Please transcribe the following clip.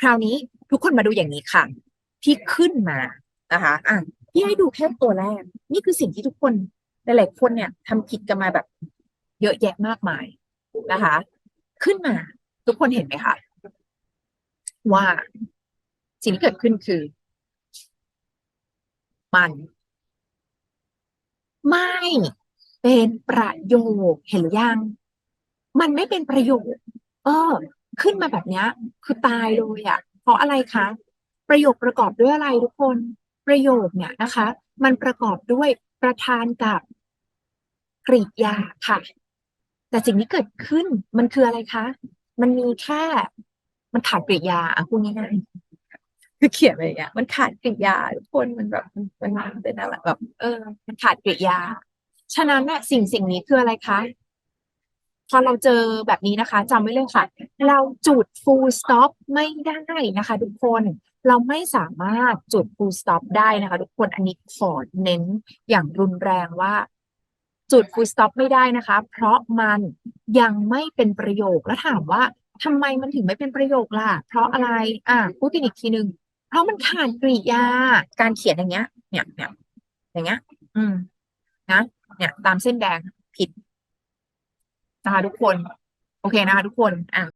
คราวนี้ทุกคนมาดูอย่างนี้ค่ะ ที่ขึ้นมานะคะอะพี่ให้ดูแค่ตัวแรก นี่คือสิ่งที่ทุกคนหลายๆคนเนี่ยทำผิดกันมาแบบ เยอะแยะมากมายนะคะ ขึ้นมา ทุกคนเห็นไหมคะว่าสิ่งที่เกิดขึ้นคือ มัน ไม่เป็นประโยคเห็นหรือยัง มันไม่เป็นประโยคเออ ขึ้นมาแบบเนี้ย คือตายเลยอะ่ะเพราะอะไรคะ ประโยคประกอบด้วยอะไรทุกคนประโยคเนี่ยนะคะ มันประกอบด้วยประธานกับกริยาค่ะ แต่สิ่งที่เกิดขึ้นมันคืออะไรคะ มันมีแค่มันขาดกริยาอะพูดง่ายๆคือเขียนไปอย่างเงี้ยมันขาดกริยาทุกคนมันแบบมันมันเป็นอะไรแบบ เออ มันขาดกริยา ฉะนั้นน่ะสิ่งสิ่งนี้คืออะไรคะ พอเราเจอแบบนี้นะคะจำไว้เลยค่ะ เราจุด full stop ไม่ได้นะคะ ทุกคนเราไม่สามารถจุด full stop ได้นะคะ ทุกคนอันนี้ขอเน้นอย่างรุนแรงว่า จุด full stop ไม่ได้นะคะ เพราะมันยังไม่เป็นประโยคแล้วถามว่าทำไมมันถึงไม่เป็นประโยคล่ะ เพราะอะไร อะพูดอีกทีหนึ่งเพราะมันขาดกริยา การเขียนอย่างเงี้ย เนี่ยเนี่ยอย่างเงี้ย อืม นะ เนี่ย ตามเส้นแดงผิด นะคะทุกคน โอเคนะคะทุกคนอะ